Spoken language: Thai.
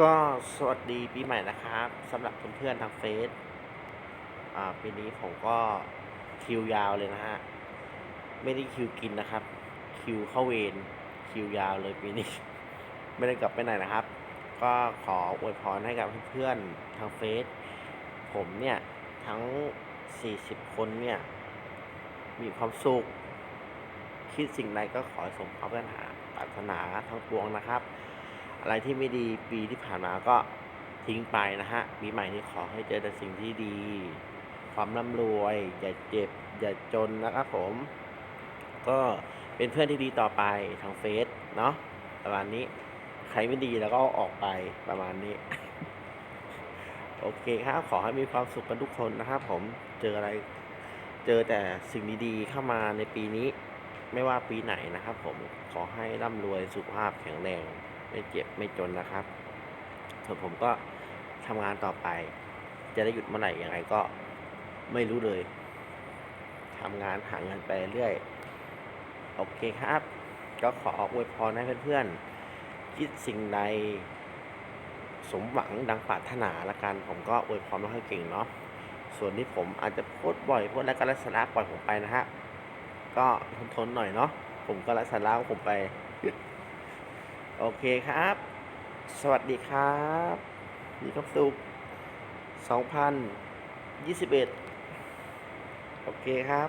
ก็สวัสดีปีใหม่นะครับสำหรับเพื่อนๆทางเฟซอ่าปีนี้ผมก็คิวยาวเลยนะฮะ ไม่ได้คิวกินนะครับ คิวเข้าเวรคิวยาวเลยปีนี้ ไม่ได้กลับไปไหนนะครับ ก็ขออวยพรให้กับเพื่อนๆทางเฟซผมเนี่ย ทั้ง 40 คนเนี่ย มีความสุข คิดสิ่งใดก็ขอให้สมความปรารถนาปรารถนาทั้งปวงนะครับ อะไรที่ไม่ดีปีที่ผ่านมาก็ทิ้งไปนะฮะ ปีใหม่นี้ขอให้เจอแต่สิ่งที่ดี ความร่ำรวย อย่าเจ็บ อย่าจนนะครับผม ก็เป็นเพื่อนที่ดีต่อไปทางเฟซเนาะประมาณนี้ ใครไม่ดีแล้วก็อออกไปประมาณนี้ โอเคครับ ขอให้มีความสุขกันทุกคนนะครับผม เจออะไรเจอแต่สิ่งดีๆเข้ามาในปีนี้ ไม่ว่าปีไหนนะครับผม ขอให้ร่ำรวยสุขภาพแข็งแรง ไม่เจ็บไม่จนนะครับ ส่วนผมก็ทำงานต่อไป จะได้หยุดเมื่อไหร่ยังไงก็ไม่รู้เลยทำงานหาเงินไปเรื่อย โอเคครับ ก็ขออวยพรให้เพื่อนๆ คิดสิ่งใดสมหวังดังปรารถนาละกัน ผมก็อวยพรม่ค่อยเก่งเนาะ ส่วนที่ผมอาจจะโพสต์บ่อยโพสต์แล้วก็ลักษณะปล่อยผมไปนะฮะ ก็ทนๆหน่อยเนาะ ผมก็ลักษณะของผมไป โอเคครับ สวัสดีครับ มีความสุข2021 โอเคครับ